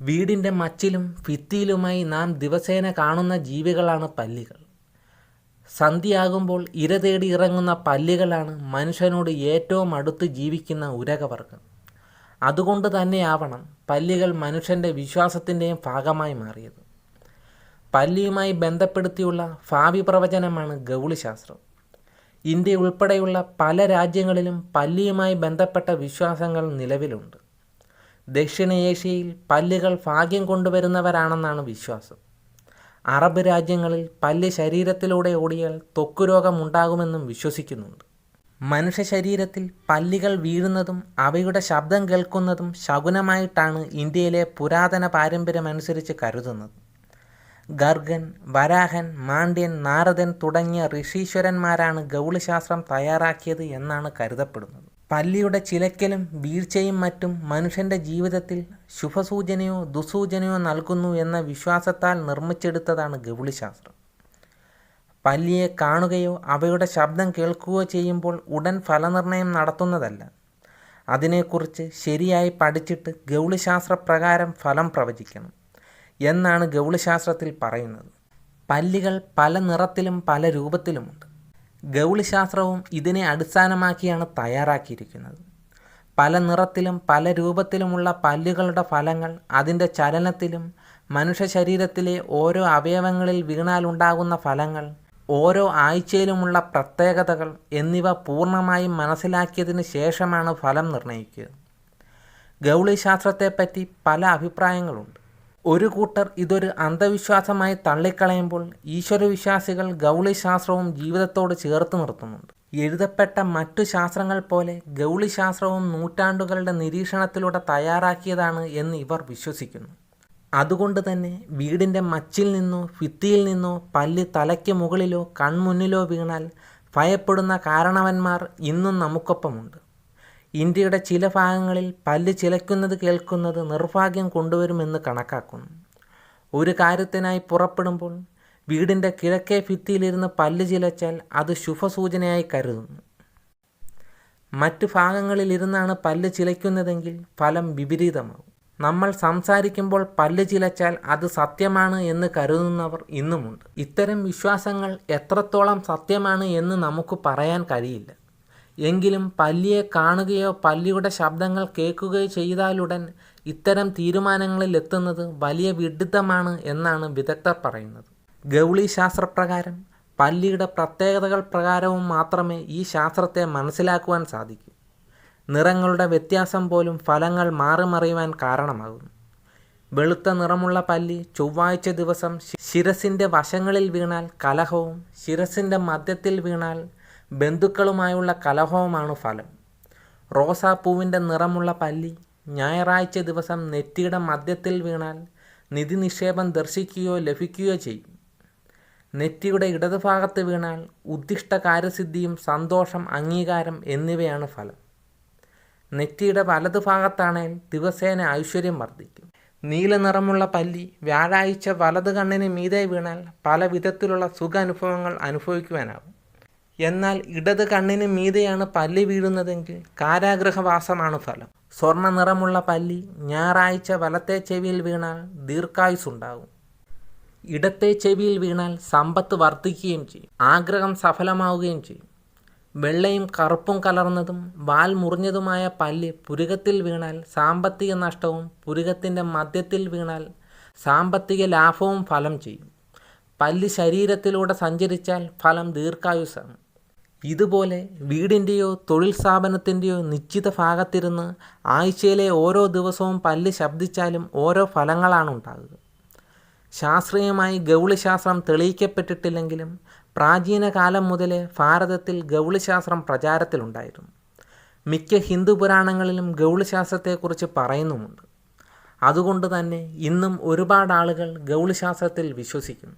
വീടിന്റെ മച്ചിലും ഭിത്തിയിലുമായി നാം ദിവസേന കാണുന്ന ജീവികളാണ് പല്ലികൾ. സന്ധ്യയാകുമ്പോൾ ഇര തേടി ഇറങ്ങുന്ന പല്ലികളാണ് മനുഷ്യനോട് ഏറ്റവും അടുത്ത് ജീവിക്കുന്ന ഉരകവർഗം അതുകൊണ്ട് തന്നെയാവണം പല്ലികൾ മനുഷ്യന്റെ വിശ്വാസത്തിന്റെയും ഭാഗമായി മാറിയത്. പല്ലിയുമായി ബന്ധപ്പെടുത്തിയുള്ള ഭാവി പ്രവചനമാണ് ഗൗളിശാസ്ത്രം. ഇന്ത്യ ഉൾപ്പെടെയുള്ള പല രാജ്യങ്ങളിലും പല്ലിയുമായി ബന്ധപ്പെട്ട വിശ്വാസങ്ങൾ നിലവിലുണ്ട്. ദക്ഷിണേഷ്യയിൽ പല്ലുകൾ ഭാഗ്യം കൊണ്ടുവരുന്നവരാണെന്നാണ് വിശ്വാസം. അറബ് രാജ്യങ്ങളിൽ പല്ല് ശരീരത്തിലൂടെ ഓടിയാൽ തൊക്കു രോഗമുണ്ടാകുമെന്നും വിശ്വസിക്കുന്നുണ്ട്. മനുഷ്യ ശരീരത്തിൽ പല്ലുകൾ വീഴുന്നതും അവയുടെ ശബ്ദം കേൾക്കുന്നതും ശകുനമായിട്ടാണ് ഇന്ത്യയിലെ പുരാതന പാരമ്പര്യമനുസരിച്ച് കരുതുന്നത്. ഗർഗൻ വരാഹൻ മാണ്ഡ്യൻ നാരദൻ തുടങ്ങിയ ഋഷീശ്വരന്മാരാണ് ഗൗളശാസ്ത്രം തയ്യാറാക്കിയത് എന്നാണ് കരുതപ്പെടുന്നത്. പല്ലിയുടെ ചിലക്കലും വീഴ്ചയും മറ്റും മനുഷ്യന്റെ ജീവിതത്തിൽ ശുഭസൂചനയോ ദുസൂചനയോ നൽകുന്നു എന്ന വിശ്വാസത്താൽ നിർമ്മിച്ചെടുത്തതാണ് ഗൗളിശാസ്ത്രം. പല്ലിയെ കാണുകയോ അവയുടെ ശബ്ദം കേൾക്കുകയോ ചെയ്യുമ്പോൾ ഉടൻ ഫലനിർണയം നടത്തുന്നതല്ല. അതിനെക്കുറിച്ച് ശരിയായി പഠിച്ചിട്ട് ഗൗളിശാസ്ത്രപ്രകാരം ഫലം പ്രവചിക്കണം എന്നാണ് ഗൗളിശാസ്ത്രത്തിൽ പറയുന്നത്. പല്ലികൾ പല നിറത്തിലും പല രൂപത്തിലുമുണ്ട്. ഗൗളിശാസ്ത്രവും ഇതിനെ അടിസ്ഥാനമാക്കിയാണ് തയ്യാറാക്കിയിരിക്കുന്നത്. പല നിറത്തിലും പല രൂപത്തിലുമുള്ള പല്ലുകളുടെ ഫലങ്ങൾ അതിന്റെ ചലനത്തിലും മനുഷ്യ ശരീരത്തിലെ ഓരോ അവയവങ്ങളിൽ വീണാലുണ്ടാകുന്ന ഫലങ്ങൾ ഓരോ ആഴ്ചയിലുമുള്ള പ്രത്യേകതകൾ എന്നിവ പൂർണമായും മനസ്സിലാക്കിയതിന് ശേഷമാണ് ഫലം നിർണയിക്കുക. ഗൗളിശാസ്ത്രത്തെപ്പറ്റി പല അഭിപ്രായങ്ങളുണ്ട്. ഒരു കൂട്ടർ ഇതൊരു അന്ധവിശ്വാസമായി തള്ളിക്കളയുമ്പോൾ ഈശ്വരവിശ്വാസികൾ ഗൗളിശാസ്ത്രവും ജീവിതത്തോട് ചേർത്ത് നിർത്തുന്നുണ്ട്. എഴുതപ്പെട്ട മറ്റു ശാസ്ത്രങ്ങൾ പോലെ ഗൗളിശാസ്ത്രവും നൂറ്റാണ്ടുകളുടെ നിരീക്ഷണത്തിലൂടെ തയ്യാറാക്കിയതാണ് എന്ന് ഇവർ വിശ്വസിക്കുന്നു. അതുകൊണ്ട് തന്നെ വീടിന്റെ മച്ചിൽ നിന്നോ ഭിത്തിയിൽ നിന്നോ പല്ല് തലയ്ക്ക് മുകളിലോ കൺമുന്നിലോ വീണാൽ ഭയപ്പെടുന്ന കാരണവന്മാർ ഇന്നും നമുക്കൊപ്പമുണ്ട്. ഇന്ത്യയുടെ ചില ഭാഗങ്ങളിൽ പല്ല് ചിലയ്ക്കുന്നത് കേൾക്കുന്നത് നിർഭാഗ്യം കൊണ്ടുവരുമെന്ന് കണക്കാക്കുന്നു. ഒരു കാര്യത്തിനായി പുറപ്പെടുമ്പോൾ വീടിന്റെ കിഴക്കേ ഭിത്തിയിലിരുന്ന് പല്ല് ചിലച്ചാൽ അത് ശുഭസൂചനയായി കരുതുന്നു. മറ്റു ഭാഗങ്ങളിലിരുന്നാണ് പല്ല് ചിലയ്ക്കുന്നതെങ്കിൽ ഫലം വിപരീതമാകും. നമ്മൾ സംസാരിക്കുമ്പോൾ പല്ല് ചിലച്ചാൽ അത് സത്യമാണ് എന്ന് കരുതുന്നവർ ഇന്നുമുണ്ട്. ഇത്തരം വിശ്വാസങ്ങൾ എത്രത്തോളം സത്യമാണ് എന്ന് നമുക്ക് പറയാൻ കഴിയില്ല. എങ്കിലും പല്ലിയെ കാണുകയോ പല്ലിയുടെ ശബ്ദങ്ങൾ കേൾക്കുകയോ ചെയ്താലുടൻ ഇത്തരം തീരുമാനങ്ങളിൽ എത്തുന്നത് വലിയ വിഡിത്തമാണ് എന്നാണ് വിദഗ്ധർ പറയുന്നത്. ഗൗളി ശാസ്ത്രപ്രകാരം പല്ലിയുടെ പ്രത്യേകതകൾ പ്രകാരവും മാത്രമേ ഈ ശാസ്ത്രത്തെ മനസ്സിലാക്കുവാൻ സാധിക്കൂ. നിറങ്ങളുടെ വ്യത്യാസം പോലും ഫലങ്ങൾ മാറിമറിയുവാൻ കാരണമാകുന്നു. വെളുത്ത നിറമുള്ള പല്ലി ചൊവ്വാഴ്ച ദിവസം ശിരസിന്റെ വശങ്ങളിൽ വീണാൽ കലഹവും ശിരസിന്റെ മധ്യത്തിൽ വീണാൽ ബന്ധുക്കളുമായുള്ള കലഹവുമാണ് ഫലം. റോസാപ്പൂവിന്റെ നിറമുള്ള പല്ലി ഞായറാഴ്ച ദിവസം നെറ്റിയുടെ മധ്യത്തിൽ വീണാൽ നിധി നിക്ഷേപം ദർശിക്കുകയോ ലഭിക്കുകയോ ചെയ്യും. നെറ്റിയുടെ ഇടതുഭാഗത്ത് വീണാൽ ഉദ്ദിഷ്ട കാര്യസിദ്ധിയും സന്തോഷം അംഗീകാരം എന്നിവയാണ് ഫലം. നെറ്റിയുടെ വലതുഭാഗത്താണേൽ ദിവസേന ഐശ്വര്യം വർദ്ധിക്കും. നീല നിറമുള്ള പല്ലി വ്യാഴാഴ്ച വലത് കണ്ണിന് മീതെ വീണാൽ പല വിധത്തിലുള്ള സുഖ അനുഭവങ്ങൾ അനുഭവിക്കുവാനാവും. എന്നാൽ ഇടത് കണ്ണിന് മീതെയാണ് പല്ലി വീഴുന്നതെങ്കിൽ കാരാഗ്രഹവാസമാണ് ഫലം. സ്വർണ നിറമുള്ള പല്ലി ഞായറാഴ്ച വലത്തെ ചെവിയിൽ വീണാൽ ദീർഘായുസുണ്ടാകും ഇടത്തെ ചെവിയിൽ വീണാൽ സമ്പത്ത് വർദ്ധിക്കുകയും ചെയ്യും. ആഗ്രഹം സഫലമാവുകയും ചെയ്യും. വെള്ളയും കറുപ്പും കലർന്നതും വാൽ മുറിഞ്ഞതുമായ പല്ല് പുരുകത്തിൽ വീണാൽ സാമ്പത്തിക നഷ്ടവും പുരുകത്തിന്റെ മധ്യത്തിൽ വീണാൽ സാമ്പത്തിക ലാഭവും ഫലം ചെയ്യും. പല്ല് ശരീരത്തിലൂടെ സഞ്ചരിച്ചാൽ ഫലം ദീർഘായുസാണ് ഇതുപോലെ വീടിന്റെയോ തൊഴിൽ സ്ഥാപനത്തിന്റെയോ നിശ്ചിത ഭാഗത്തിരുന്ന് ആഴ്ചയിലെ ഓരോ ദിവസവും പല്ല് ശബ്ദിച്ചാലും ഓരോ ഫലങ്ങളാണ് ഉണ്ടാകുക. ശാസ്ത്രീയമായി ഗൗളിശാസ്ത്രം തെളിയിക്കപ്പെട്ടിട്ടില്ലെങ്കിലും പ്രാചീന കാലം മുതലേ ഭാരതത്തിൽ ഗൗളിശാസ്ത്രം പ്രചാരത്തിലുണ്ടായിരുന്നു. മിക്ക ഹിന്ദു പുരാണങ്ങളിലും ഗൗളിശാസ്ത്രത്തെക്കുറിച്ച് പറയുന്നുമുണ്ട്. അതുകൊണ്ട് തന്നെ ഇന്നും ഒരുപാട് ആളുകൾ ഗൗളിശാസ്ത്രത്തിൽ വിശ്വസിക്കുന്നു.